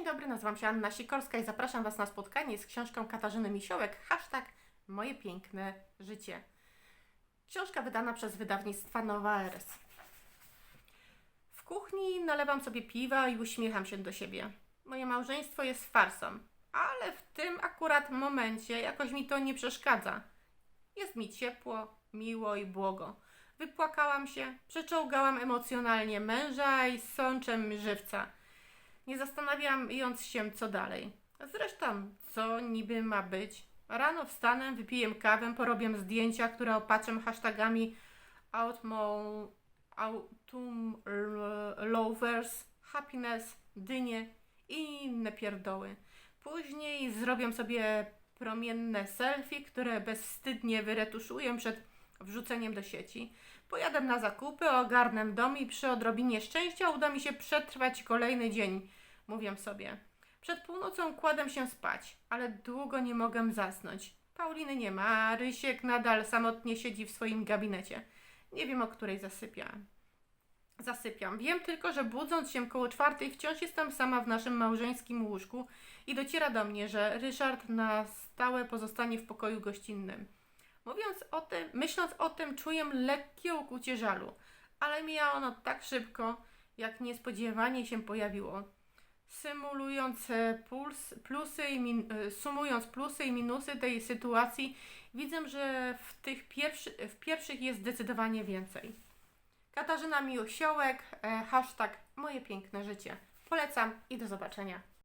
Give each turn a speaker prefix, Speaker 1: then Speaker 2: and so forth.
Speaker 1: Dzień dobry, nazywam się Anna Sikorska i zapraszam Was na spotkanie z książką Katarzyny Misiołek, hashtag Moje piękne życie. Książka wydana przez wydawnictwa Nowa Eres. W kuchni nalewam sobie piwa i uśmiecham się do siebie. Moje małżeństwo jest farsą, ale w tym akurat momencie jakoś mi to nie przeszkadza. Jest mi ciepło, miło i błogo. Wypłakałam się, przeczołgałam emocjonalnie męża i sączem żywca nie zastanawiając się, co dalej. Zresztą, co niby ma być? Rano wstanę, wypiję kawę, porobię zdjęcia, które opatrzę hashtagami Autumn Lovers, Happiness, Dynie i inne pierdoły. Później zrobię sobie promienne selfie, które bezwstydnie wyretuszuję przed wrzuceniem do sieci. Pojadę na zakupy, ogarnę dom i przy odrobinie szczęścia uda mi się przetrwać kolejny dzień, mówię sobie. Przed północą kładę się spać, ale długo nie mogę zasnąć. Pauliny nie ma, Rysiek nadal samotnie siedzi w swoim gabinecie. Nie wiem, o której zasypiam. Zasypiam. Wiem tylko, że budząc się koło czwartej wciąż jestem sama w naszym małżeńskim łóżku i dociera do mnie, że Ryszard na stałe pozostanie w pokoju gościnnym. Mówiąc o tym, myśląc o tym, czuję lekkie ukucie żalu, ale mija ono tak szybko, jak niespodziewanie się pojawiło. Symulując puls, plusy i min, e, sumując plusy i minusy tej sytuacji, widzę, że w tych pierwszy, w pierwszych jest zdecydowanie więcej. Katarzyna Miłosiołek, e, hashtag moje piękne życie. Polecam i do zobaczenia.